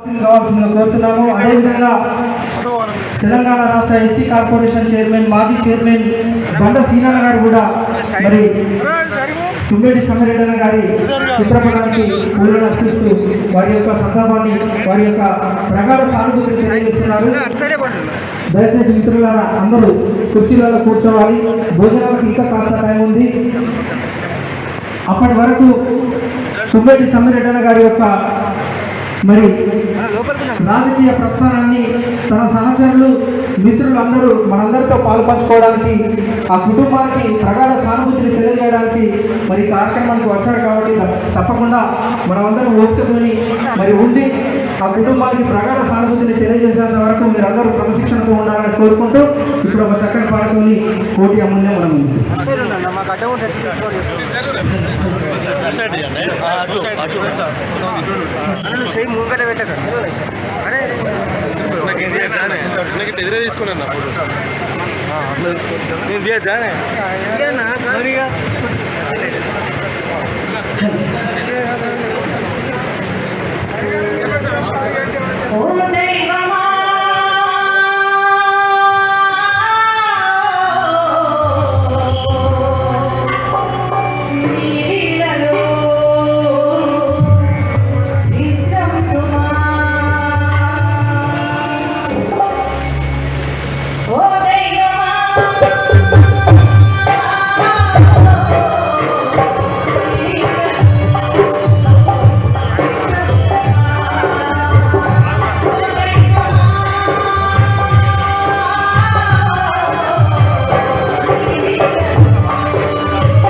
కావాల్సిందిగా కోరుతున్నాను అదేవిధంగా తెలంగాణ రాష్ట్ర ఎస్సీ కార్పొరేషన్ చైర్మన్ మాజీ చైర్మన్ బండ సీనారాయణ గారు కూడా మరి తుమ్మేడి సమ్మిరెడ్డి గారి చిత్రపటానికి పూలను అర్పిస్తూ వారి యొక్క సందర్భాన్ని వారి యొక్క ప్రగాఢ సానుభూతి తెలియజేస్తున్నారు. దయచేసి మిత్రులారా అందరూ కుర్చీలలో కూర్చోవాలి. భోజనాలకు ఇంకా కాస్త టైం ఉంది. అప్పటి వరకు తుమ్మిడి సమ్మిరెడ్డి గారి యొక్క మరి రాజకీయ ప్రస్థానాన్ని తన సహచరులు మిత్రులు అందరూ మనందరితో పాల్పంచుకోవడానికి ఆ కుటుంబానికి ప్రగాఢ సానుభూతిని తెలియజేయడానికి మరి కార్యక్రమానికి వచ్చారు కాబట్టి తప్ప- తప్పకుండా మనమందరం ఓపికతోని మరి ఉండి ఆ కుటుంబానికి ప్రగాఢ సానుభూతిని తెలియజేసేంత వరకు మీరందరూ క్రమశిక్షణతో ఉండాలని కోరుకుంటూ ఇప్పుడు ఒక చక్కని పాటతోని కోటి అమూల్యం మనం ఉంది. చేయి ముంగట